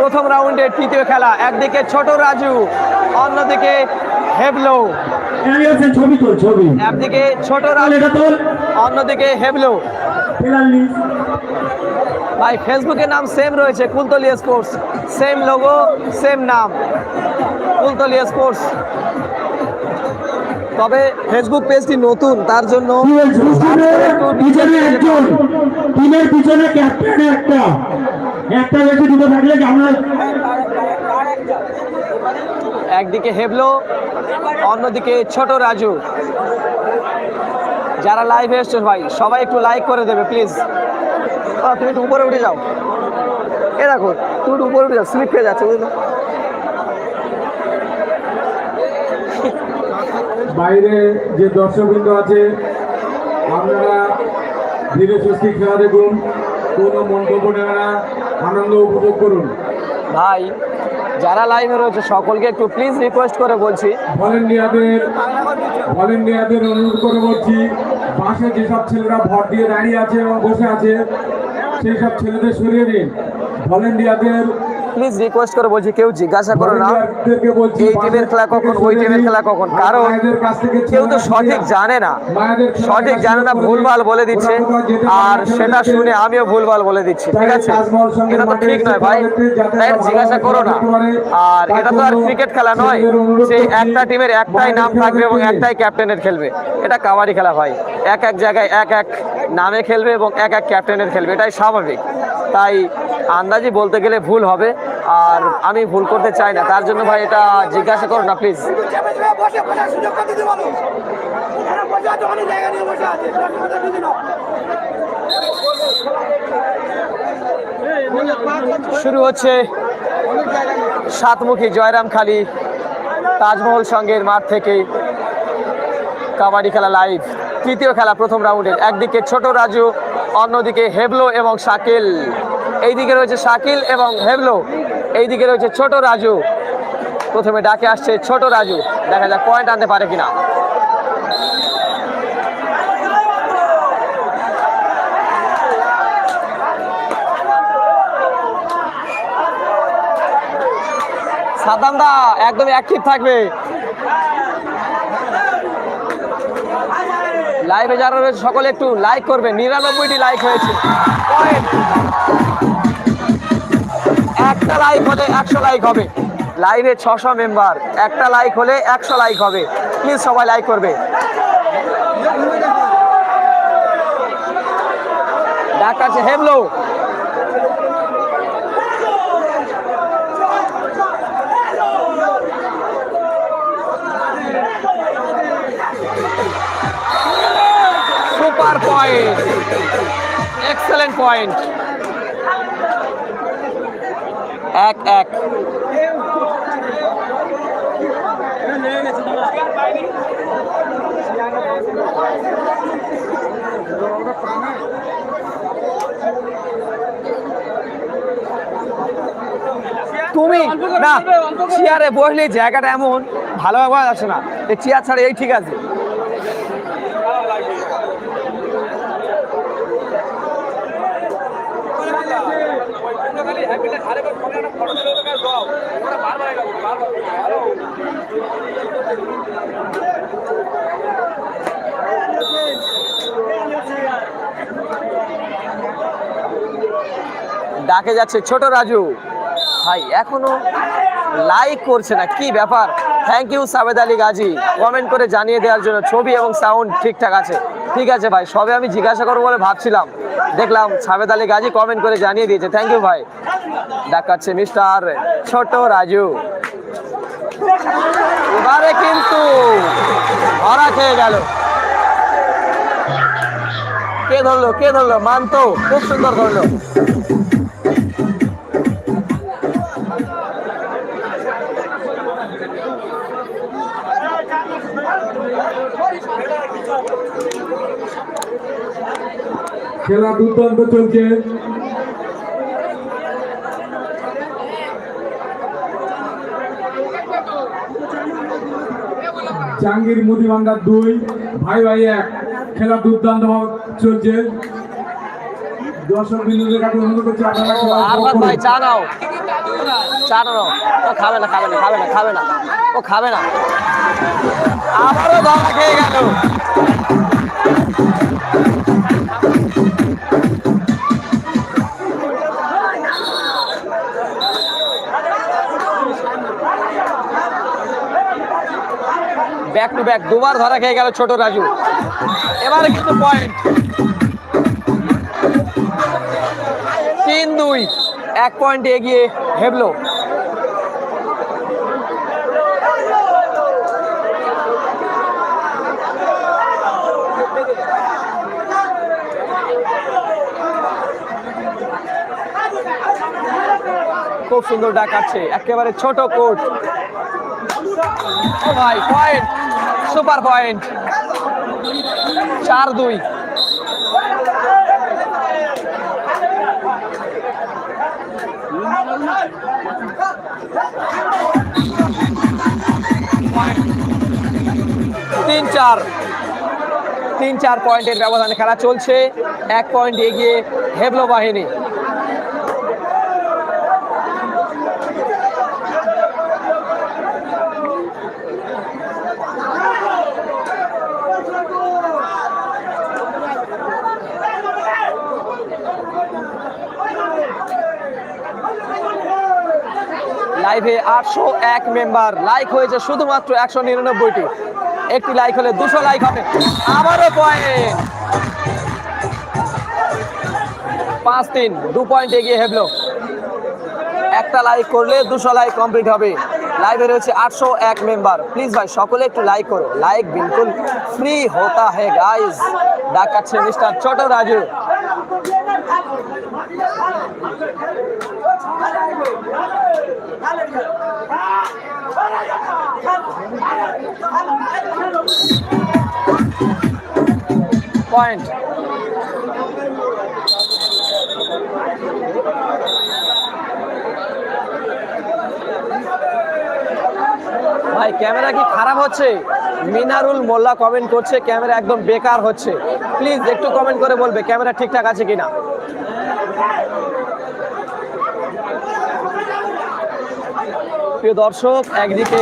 প্রথম রাউন্ডের তৃতীয় খেলা। একদিকে ছোট রাজু অন্যদিকে হেবলো। ছবি একদিকে ছোট রাজু অন্যদিকে হেবলো। ভাই ফেসবুকের নাম সেম রয়েছে Kultali sports same logo same নাম। কুলতলি স্পোর্টস তবে ফেসবুক পেজটি নতুন তার জন্য পিছনে একজন। টিমের পিছনে ক্যাপ্টেন একটা। একটা বেশি দুটো থাকলে আমরা একদিকে হেবলো অন্যদিকে ছোট রাজু। যারা লাইভ এসছো ভাই সবাই একটু লাইক করে দেবে প্লিজ তুমি একটু উপরে উঠে যাও। এ দেখো তুমি একটু উপরে উঠে যাও স্লিপ খেয়ে যাচ্ছে বুঝলো? বাইরে যে দর্শকবৃন্দ আছে আপনারা ধীরে সুস্থি খেলা দেখুন কোনো মন্তব্য নেবে না। আনন্দ উপভোগ করুন। ভাই যারা লাইভে রয়েছে সকলকে একটু প্লিজ রিকোয়েস্ট করে বলছি। ভলেন্টিয়ারদের ভলেন্টিয়ারদের অনুরোধ করে বলছি বাসে যেসব ছেলেরা ভর দিয়ে দাঁড়িয়ে আছে এবং বসে আছে সেই সব ছেলেদের সরিয়ে দিন ভলেন্টিয়ারদের প্লিজ রিকোয়েস্ট করে বলছি কেউ জিজ্ঞাসা করো না এই টিমের খেলা কখন ওই টিমের খেলা কখন? কারণ কেউ তো সঠিক জানে না। সঠিক জানে না ভুলভাল বলে দিচ্ছে। আর সেটা শুনে আমিও ভুলভাল বলে দিচ্ছি ঠিক আছে? এটা তো ঠিক নয় ভাই। তাই জিজ্ঞাসা করো না। আর এটা তো আর ক্রিকেট খেলা নয়। সেই একটা টিমের একটাই নাম থাকবে এবং একটাই ক্যাপ্টেনের খেলবে। এটা কাবাডি খেলা ভাই। এক এক জায়গায় এক এক নামে খেলবে এবং এক এক ক্যাপ্টেনের খেলবে। এটাই স্বাভাবিক। তাই আন্দাজি বলতে গেলে ভুল হবে। আর আমি ভুল করতে চাই না। তার জন্য ভাই এটা জিজ্ঞাসা করো না প্লিজ শুরু হচ্ছে সাতমুখী জয়রামখালী তাজমহল সঙ্গের মাঠ থেকে কাবাডি খেলা লাইভ তৃতীয় খেলা প্রথম রাউন্ডের একদিকে ছোট রাজু, অন্যদিকে হেবলো এবং শাকিল। এইদিকে রয়েছে শাকিল এবং হেবলো। এইদিকে রয়েছে ছোট রাজু। প্রথমে ডাকে আসছে ছোট রাজু। দেখা যাক পয়েন্ট আনতে পারে কিনা। সাদ্দাম একদম অ্যাক্টিভ থাকবে। লাইভে যারা রয়েছে, সকলে একটু লাইক করবে। নিরানব্বইটি লাইক হয়েছে। Point. একটা লাইক হলে একশো লাইক হবে। লাইভে ছশো মেম্বার একটা লাইক হলে একশো লাইক হবে। প্লিজ সবাই লাইক করবে। ডাক আছে হেবলো সুপার পয়েন্ট এক্সেলেন্ট পয়েন্ট এক এক। তুমি, না, চেয়ারে বসলে জায়গাটা এমন, ভালো ব্যবহার আছে না। এই চেয়ার ছাড়া এই ঠিক আছে। ডাকে যাচ্ছে ছোট রাজু। ভাই, এখনও লাইক করছে না, কি ব্যাপার? Thank you Sabed Ali Gazi. Comment করে জানিয়ে দেওয়ার জন্য ছবি এবং সাউন্ড ঠিকঠাক আছে। ঠিক আছে ভাই, সবে আমি জিজ্ঞাসা করব বলে ভাবছিলাম। দেখলাম সাবেদ আলী গাজী কমেন্ট করে জানিয়ে দিয়েছে। থ্যাংক ইউ ভাই। দেখাচ্ছে মিস্টার ছোট রাজু। এবারে কিন্তু ভরা খেয়ে গেল। কে ধরলো কে ধরলো? মানতো, খুব সুন্দর ধরলো। খেলা দুর্দান্ত চলছে। জাহাঙ্গীর মুদি ভান্ডার দুই ভাই ভাই এক। খেলা দুর্দান্ত চলছে। দর্শক বিন্দুদের কাছে অনুরোধ করছি। ভাই চা নাও। চা নাও ও খাবে না খাবে না খাবে না খাবে না। ও খাবে না। আবারও ধরা খেয়ে গেল। ব্যাক দুবার ধরা খেয়ে গেল ছোট রাজু। এবারে কিন্তু পয়েন্ট তিন দুই, এক পয়েন্ট এগিয়ে হেবলো। খুব সুন্দর ডাকাচ্ছে একেবারে ছোট ও ভাই পয়েন্ট সুপার পয়েন্ট। চার দুই। তিন চার। তিন চার পয়েন্টের ব্যবধানে খেলা চলছে। এক পয়েন্ট এগিয়ে হেবলো বাহিনী। লাইভে আটশো এক মেম্বার লাইক হয়েছে শুধুমাত্র একশো নিরানব্বইটি। একটি লাইক হলে দুশো লাইক হবে। আবারও পয়েন্ট পাঁচ তিন, দু পয়েন্ট এগিয়ে হেবলো। একটা লাইক করলে দুশো লাইক কমপ্লিট হবে। লাইভে রয়েছে আটশো এক মেম্বার প্লিজ ভাই, সকলে একটু লাইক করো। লাইক বিলকুল ফ্রি হতা হে গাইস ডাকাচ্ছে মিস্টার ছোট রাজু পয়েন্ট ভাই, ক্যামেরা কি খারাপ হচ্ছে? মিনারুল মোল্লা কমেন্ট করছে, ক্যামেরা একদম বেকার হচ্ছে। প্লিজ একটু কমেন্ট করে বলবে, ক্যামেরা ঠিকঠাক আছে কিনা? প্রিয় দর্শক, একদিকে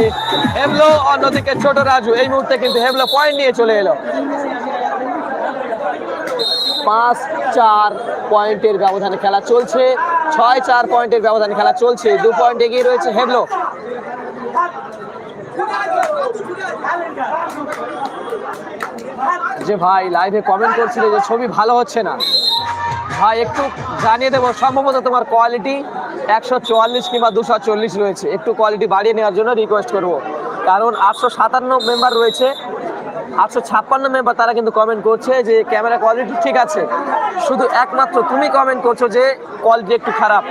হেবলো, অন্যদিকে ছোট রাজু। এই মুহূর্তে কিন্তু হেবলো পয়েন্ট নিয়ে চলে এলো। পাঁচ, চার পয়েন্টের ব্যবধানে খেলা চলছে। ছয়, চার পয়েন্টের ব্যবধানে খেলা চলছে। দু পয়েন্ট এগিয়ে রয়েছে হেবলো। যে ভাই লাইভে কমেন্ট করছিলে যে ছবি ভালো হচ্ছে না। ভাই, একটু জানিয়ে দেবো, সম্ভবত তোমার কোয়ালিটি একশো চুয়াল্লিশ কিংবা দুশো চল্লিশ রয়েছে। একটু কোয়ালিটি বাড়িয়ে নেওয়ার জন্য রিকোয়েস্ট করব। কারণ আটশো সাতান্ন মেম্বার রয়েছে, আটশো ছাপ্পান্ন মেম্বার তারা কিন্তু কমেন্ট করছে যে ক্যামেরা কোয়ালিটি ঠিক আছে। শুধু একমাত্র তুমি কমেন্ট করছ যে কোয়ালিটি একটু খারাপ।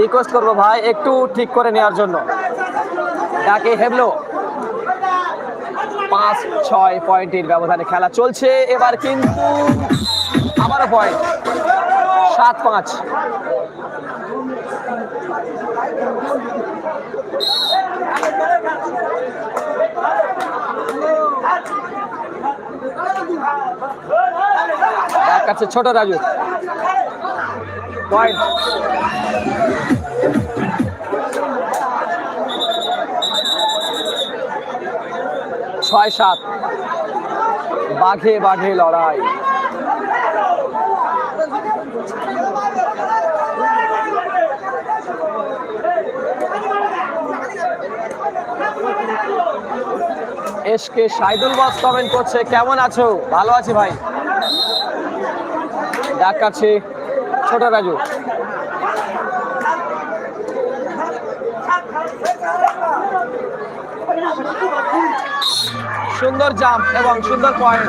রিকোয়েস্ট করব ভাই, একটু ঠিক করে নেওয়ার জন্য। ডাকে হেবলো পাঁচ, ছয় পয়েন্টের ব্যবধানে খেলা চলছে। এবার কিন্তু আবারও পয়েন্ট সাত পাঁচ। কাছে ছোট রাজু। ছয় সাত। বাঘে বাঘে লড়াই। এসকে সাইদুল বস কমেন্ট করছে, কেমন আছো? ভালো আছি ভাই। ডাক কাছে, ছোট রাজু। সুন্দর জাম্প এবং সুন্দর পয়েন্ট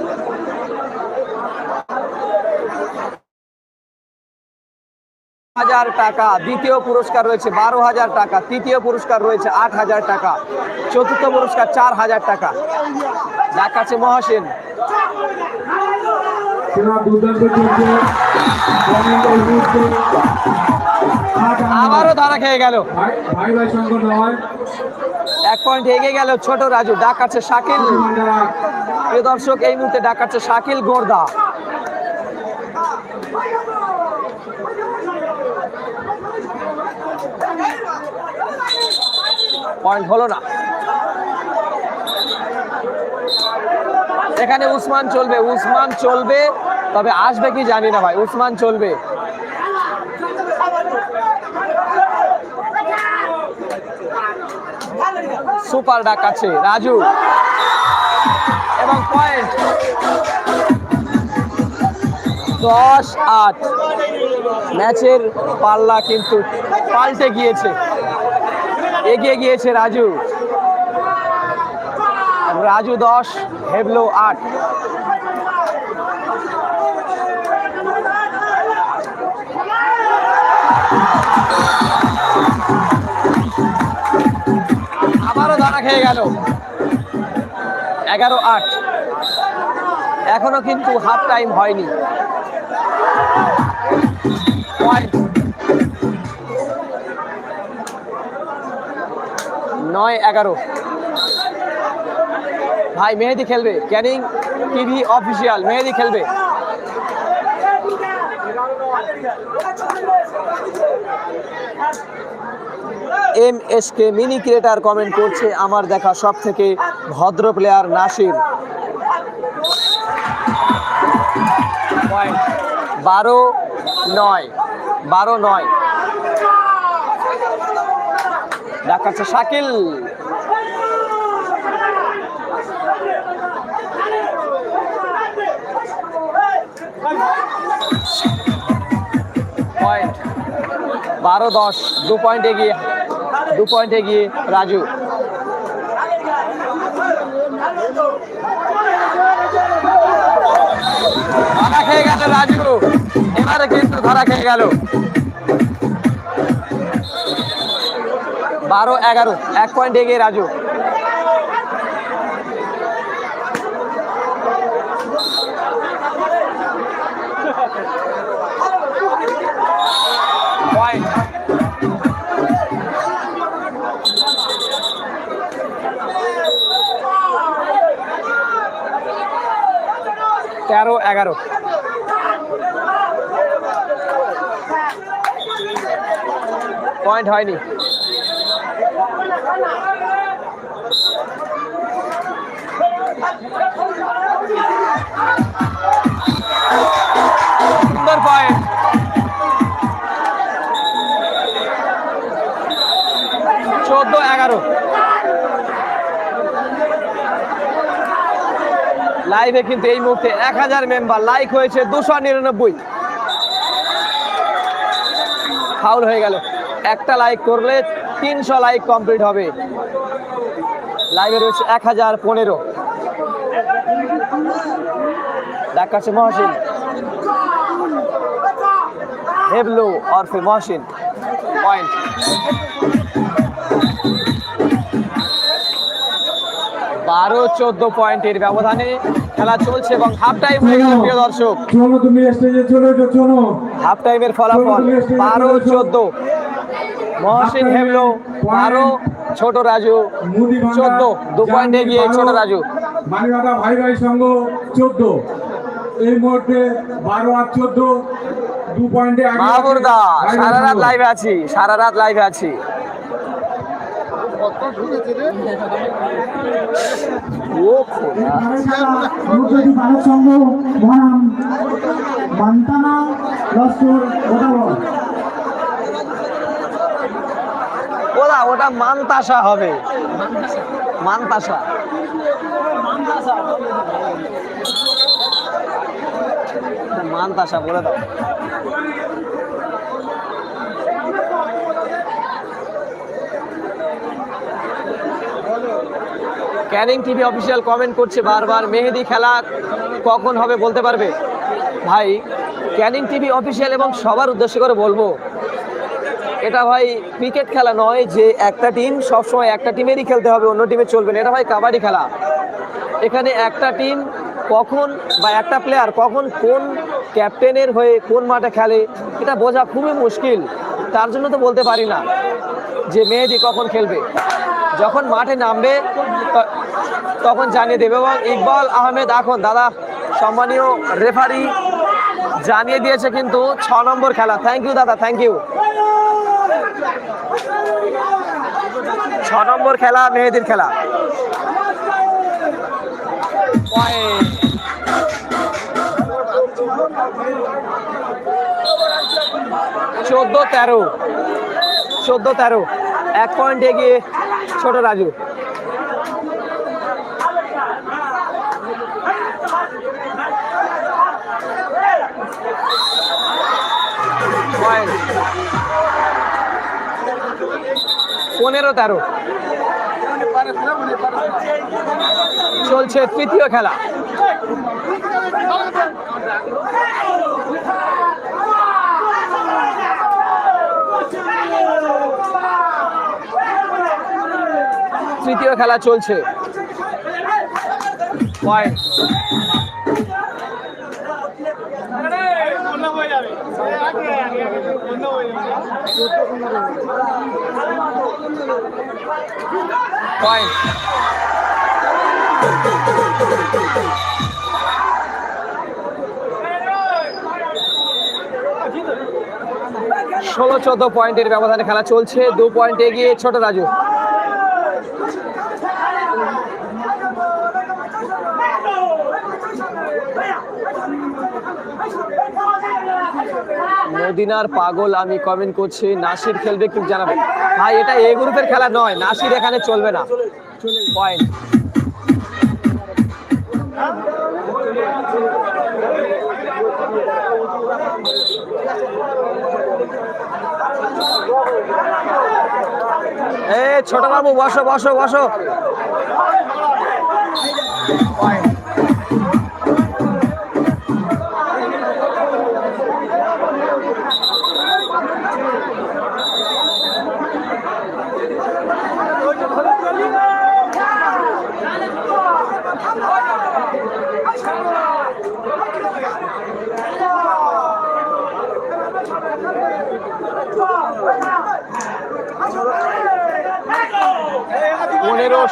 হাজার টাকা দ্বিতীয় পুরস্কার রয়েছে বারো হাজার টাকা তৃতীয় পুরস্কার রয়েছে আট হাজার টাকা চতুর্থ পুরস্কার চার হাজার টাকা। দেখাচ্ছে মহাসেন। আবারও ধরা খেয়ে গেল। এক পয়েন্ট এগিয়ে গেল ছোট রাজু ডাকাচ্ছে শাকিল। প্রিয় দর্শক এই মুহূর্তে ডাকাচ্ছে শাকিল গোর্দা। পয়েন্ট হলো না। এখানে উসমান চলবে উসমান চলবে, তবে আসবে কি জানি না ভাই, উসমান চলবে। সুপার ডাকাচ্ছে রাজু। এবং পয়েন্ট দশ আট। ম্যাচের পাল্লা কিন্তু পাল্টে গিয়েছে। এগিয়ে গিয়েছে রাজু। রাজু দশ, হেবলো আট। আবারও ধরা খেয়ে গেল। এগারো আট। এখনও কিন্তু হাফ টাইম হয়নি। পয়েন্ট নয় এগারো। ভাই, মেহেদি খেলবে। ক্যানিং টিভি অফিসিয়াল, মেহেদি খেলবে। M S K mini creator comment করছে, আমার দেখা সব থেকে ভদ্র প্লেয়ার নাসির। বারো নয় বারো নয়। দেখাচ্ছে শাকিল। পয়েন্ট বারো, দশ, দু পয়েন্ট এগিয়ে, দু পয়েন্ট এগিয়ে রাজু। ধরা খেয়ে গেল রাজু। এবারে কিন্তু ধরা খেয়ে গেল। বারো এগারো। এক পয়েন্ট এগিয়ে রাজু। পয়েন্ট তেরো এগারো। পয়েন্ট হয়নি। সুন্দর চোদ্দ, এগারো। লাইভে কিন্তু এই মুহূর্তে এক হাজার মেম্বার লাইক হয়েছে দুশো নিরানব্বই। ফাউল হয়ে গেল। একটা লাইক করলে তিনশো লাইক কমপ্লিট হবে। লাইভে রয়েছে এক হাজার পনেরো। দেখাচ্ছে মহসিন হেবলো অরফে মহসিন পয়েন্ট বারো চোদ্দ পয়েন্টের ব্যবধানে খেলা চলছে এবং হাফ টাইম হয়ে গেল প্রিয় দর্শক। হাফ টাইমের ফলাফল বারো চোদ্দ। মহসিন হেমলো বারো ছোট রাজু চোদ্দ দু পয়েন্ট এগিয়ে ছোট রাজু। মানিবাদা ভাই ভাই সঙ্গ চোদ্দ। এই মুহূর্তে বারো আর চোদ্দ দু পয়েন্টে মাহবুরদা সারা রাত লাইভে আছি সারা রাত লাইভে আছি। ও খোদা। রূপজ্যোতি ভারত সংঘ বনাম মান্তানা লস্কর গোদাবর ওদা ওটা মানতাসা হবে। মানতাসা। মানতাসা বলে দাও। ক্যানিং টিভি অফিসিয়াল কমেন্ট করছে বারবার, মেহেদি খেলা কখন হবে বলতে পারবে? ভাই, ক্যানিং টিভি অফিসিয়াল এবং সবার উদ্দেশ্য করে বলব, এটা ভাই ক্রিকেট খেলা নয় যে একটা টিম, সবসময় একটা টিমেরই খেলতে হবে, অন্য টিমে চলবে না। এটা ভাই কাবাডি খেলা। এখানে একটা টিম কখন বা একটা প্লেয়ার কখন কোন ক্যাপ্টেনের হয়ে কোন মাঠে খেলে, এটা বোঝা খুবই মুশকিল। তার জন্য তো বলতে পারি না যে মেহেদি কখন খেলবে। যখন মাঠে নামবে তখন জানিয়ে দেবে এবং ইকবাল আহমেদ এখন, দাদা, সম্মানীয় রেফারি, জানিয়ে দিয়েছে কিন্তু ছ নম্বর খেলা। থ্যাংক ইউ দাদা থ্যাংক ইউ ছ নম্বর খেলা, মেহেদির খেলা. চোদ্দ তেরো। চোদ্দ তেরো। এক পয়েন্ট এগিয়ে ছোট রাজু। পনেরো তেরো। চলছে তৃতীয় খেলা। তৃতীয় খেলা চলছে। পয়েন্ট পয়েন্ট ষোলো চোদ্দ পয়েন্টের ব্যবধানে খেলা চলছে। দু পয়েন্ট এগিয়ে ছোট রাজু। মদিনার পাগল, আমি কমেন্ট করছি, নাসির খেলবে একটু জানাবেন ভাই, এটা এ গ্রুপের খেলা নয়, নাসির এখানে চলবে না। পয়েন্ট ছোট বাবু বসো বসো বসো। পনেরো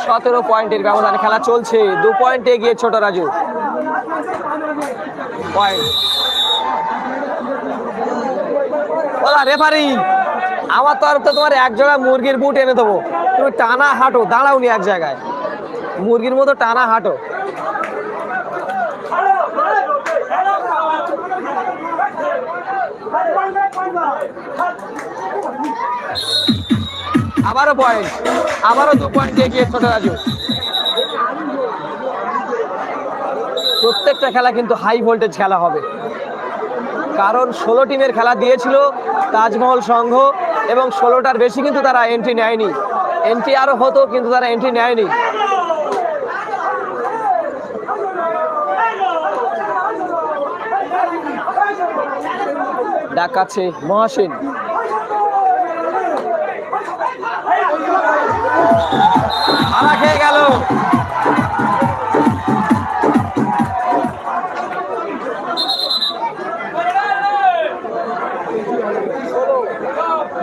সতেরো পয়েন্টের ব্যবধানে খেলা চলছে। দু পয়েন্টে গিয়ে ছোট রাজু। পয়েন্ট। OLA, referee! আমার তরফ তো তোমার এক জায়গায় মুরগির বুট এনে দেবো। তুমি টানা হাঁটো, দাঁড়াও নি এক জায়গায়। মুরগির মতো টানা হাঁটো। আবারও পয়েন্ট আবারও দু পয়েন্ট এগিয়ে ছোট রাজু। প্রত্যেকটা খেলা কিন্তু হাই ভোল্টেজ খেলা হবে। কারণ ষোলো টিমের খেলা দিয়েছিল তাজমহল সংঘ এবং ষোলোটার বেশি কিন্তু তারা এন্ট্রি নেয়নি। এন্ট্রি আরও হতো, কিন্তু তারা এন্ট্রি নেয়নি। ডাকাচ্ছে মহাসেন। মারা খেয়ে গেল।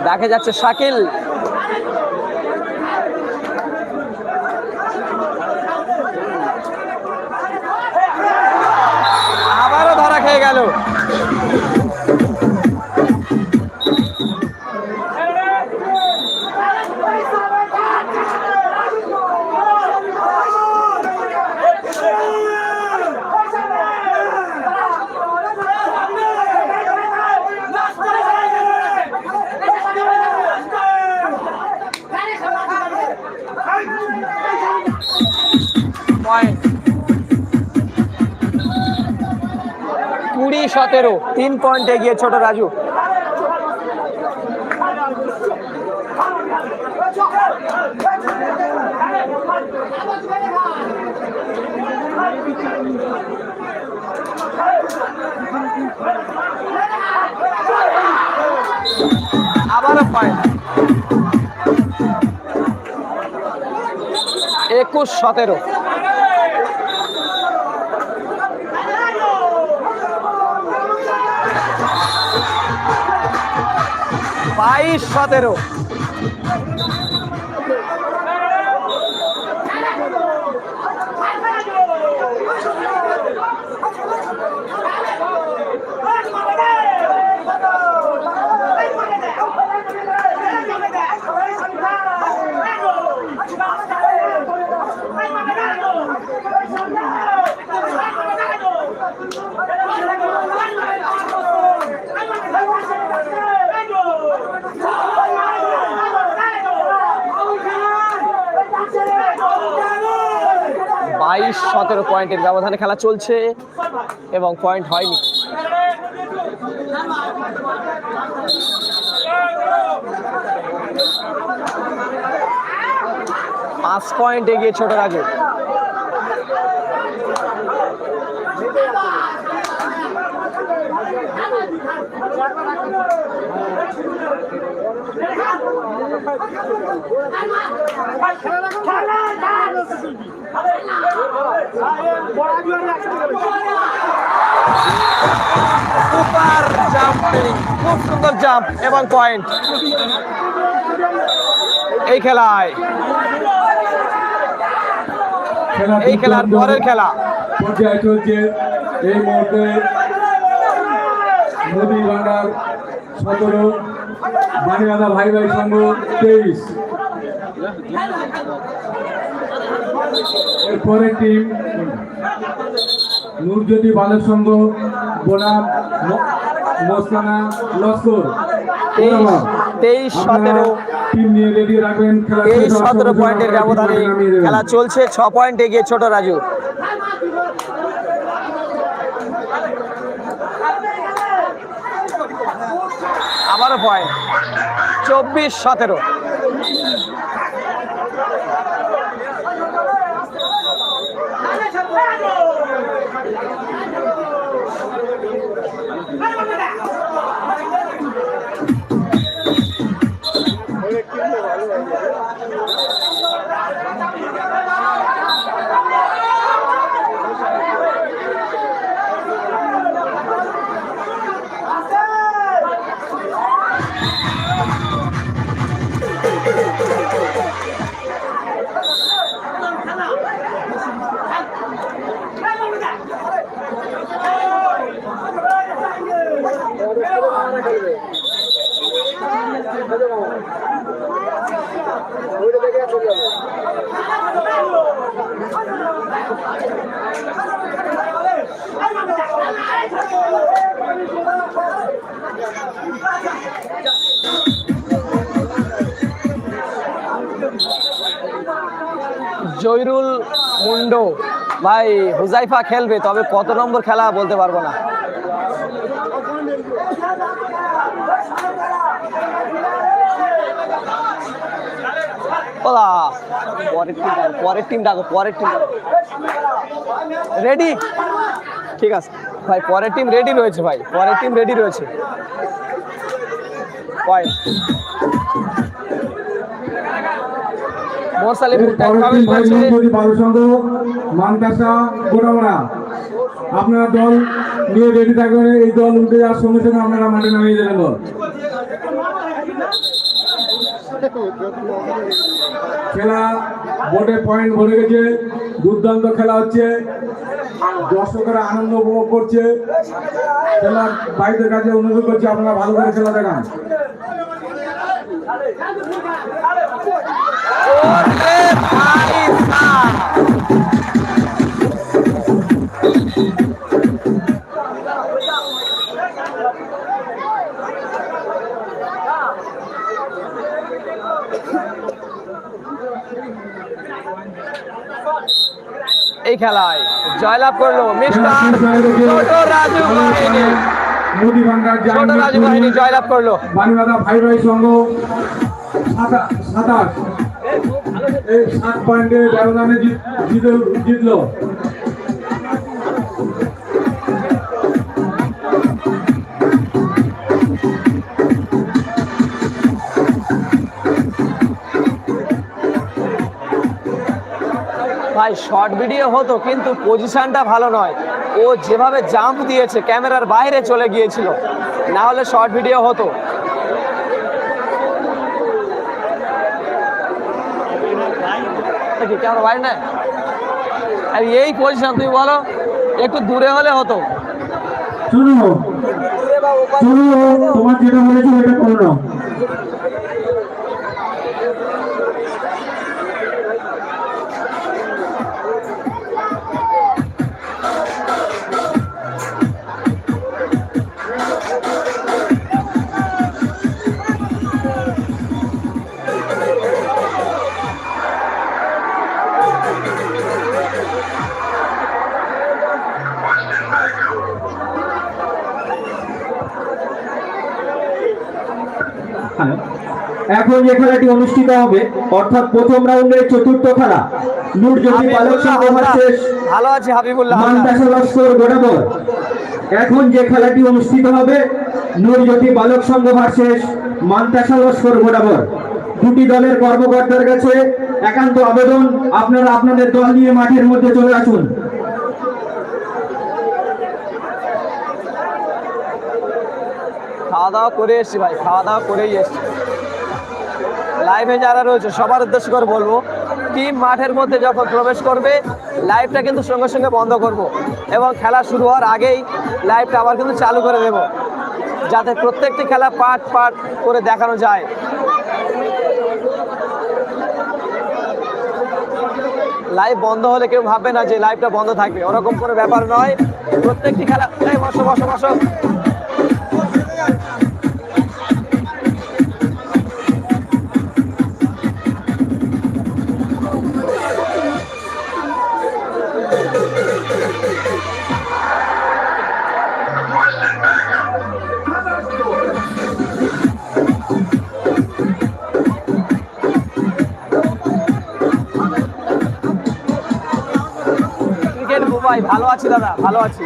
দেখা যাচ্ছে শাকিল। সতেরো তিন পয়েন্ট এগিয়ে ছোট রাজু। আবারও পয়েন্ট একুশ সতেরো। বাইশ সতেরো বাইশ সতেরো পয়েন্টের ব্যবধানে খেলা চলছে এবং পয়েন্ট হয়নি। পাঁচ পয়েন্ট এগিয়ে ছোট রাজু। সুপার জাম্পিং খুব সুন্দর জাম্প এবং পয়েন্ট এই খেলায়। এই খেলার পরের খেলা। চলছে। এই মুহূর্তে নদী ভান্ডার সতেরো বাণীবাধা ভাই ভাই সংঘ তেইশ। এরপরের টিম নূরজ্যোতি বালক সংঘ বনাম মোস্তানা লস্কর। তেইশ সতেরো। তেইশ সতেরো পয়েন্টের ব্যবধানে। খেলা চলছে ছ পয়েন্ট এগিয়ে ছোট রাজু। পয়েন্ট। চব্বিশ সতেরো। জয়রুল মুন্ডো। ভাই, হুজাইফা খেলবে, তবে কত নম্বর খেলা বলতে পারব না। ওলা, পরের টিম পরের টিম পরের টিম রেডি ঠিক আছে। ভাই, পরের টিম রেডি রয়েছে, ভাই। পরের টিম রেডি রয়েছে মোরসালিপুর ট্যাগ পরের প্রবেশ টিম ভাই করছে নূরজ্যোতি বালক সংঘ মানকাসা গোড়ামড়া আপনারা দল নিয়ে রেডি থাকবেন এই দল উঠে যাওয়ার সঙ্গে সঙ্গে আপনারা মাঠে নামিয়ে দেবেন দল। খেলা বোর্ডে পয়েন্ট ভরে গেছে দুর্দান্ত খেলা হচ্ছে। দর্শকরা আনন্দ উপভোগ করছে। খেলার বাইরের কাছে অনুরোধ করছি আপনারা ভালো করে খেলা দেখান! এই খেলায় জয়লাভ করল মিস্টার ছোট রাজু বাহিনী। ছোট রাজু বাহিনী জয়লাভ করল। বালিবাদা ভাই ভাই সংঘ সাতাশ। সাত পয়েন্টে ব্যবধানে জিত- জিতে- জিতলো। ভাই শর্ট ভিডিও হতো, কিন্তু পজিশনটা ভালো নয়। ও যেভাবে জাম্প দিয়েছে, ক্যামেরার বাইরে চলে গিয়েছিল। না হলে শর্ট ভিডিও হতো। কি কেন ভাই না আর এই পজিশন তুমি বলো, একটু দূরে হলে হতো। তোমার যেটা বলেছ ওটা করে যে খেলাটি অনুষ্ঠিত হবে। অর্থাৎ প্রথম রাউন্ডের চতুর্থ খেলা। নূরজ্যোতি বালক সংঘ হাবিবুল্লাহ। ভালো আছে হাবিবুল্লাহ। মান্দাসা লস্কর গোড়াবর এখন যে খেলাটি অনুষ্ঠিত হবে নূরজ্যোতি বালক সংঘ ভার্সেস মান্তাসা লস্কর গোড়াবর দুটি দলের কর্মকর্তার কাছে একান্ত আবেদন। আপনারা আপনাদের দল নিয়ে মাঠের মধ্যে চলে আসুন। খাওয়া দাওয়া করে এসছি ভাই খাওয়া দাওয়া করেই এসছি। লাইভে যারা রয়েছে, সবার উদ্দেশ্য করে বলব টিম মাঠের মধ্যে যখন প্রবেশ করবে লাইভটা কিন্তু সঙ্গে সঙ্গে বন্ধ করব। এবং খেলা শুরু হওয়ার আগেই লাইভটা আবার কিন্তু চালু করে দেব, যাতে প্রত্যেকটি খেলা পার্ট পার্ট করে দেখানো যায়। লাইভ বন্ধ হলে কেউ ভাববে না যে লাইভটা বন্ধ থাকবে। ওরকম কোনো ব্যাপার নয়। প্রত্যেকটি খেলা বসো বসো বসো। ভালো আছি দাদা ভালো আছি।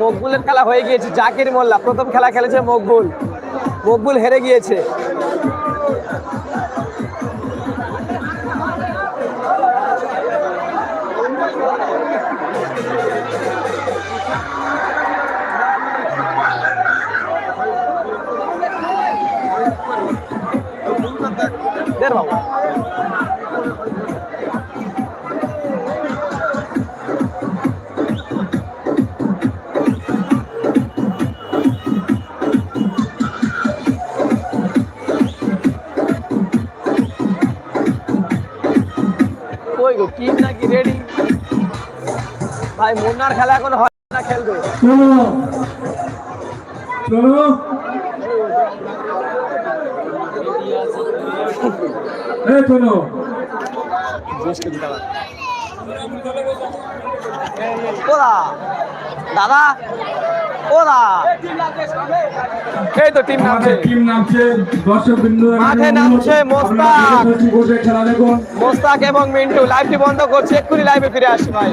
মকবুলের খেলা হয়ে গিয়েছে জাকির মোল্লা। প্রথম খেলা খেলেছে মকবুল। মকবুল হেরে গিয়েছে। বাবু। ভাই মুন্নার খেলা এখন হয় না খেলবে। দাদা ওরা। এই তো টিম নামছে। টিম নামছে দর্শক মাঠে নামছে মোস্তাক। মোস্তাক এবং মিন্টু লাইভটি বন্ধ করছে এক্ষুনি লাইভে ফিরে আসি ভাই।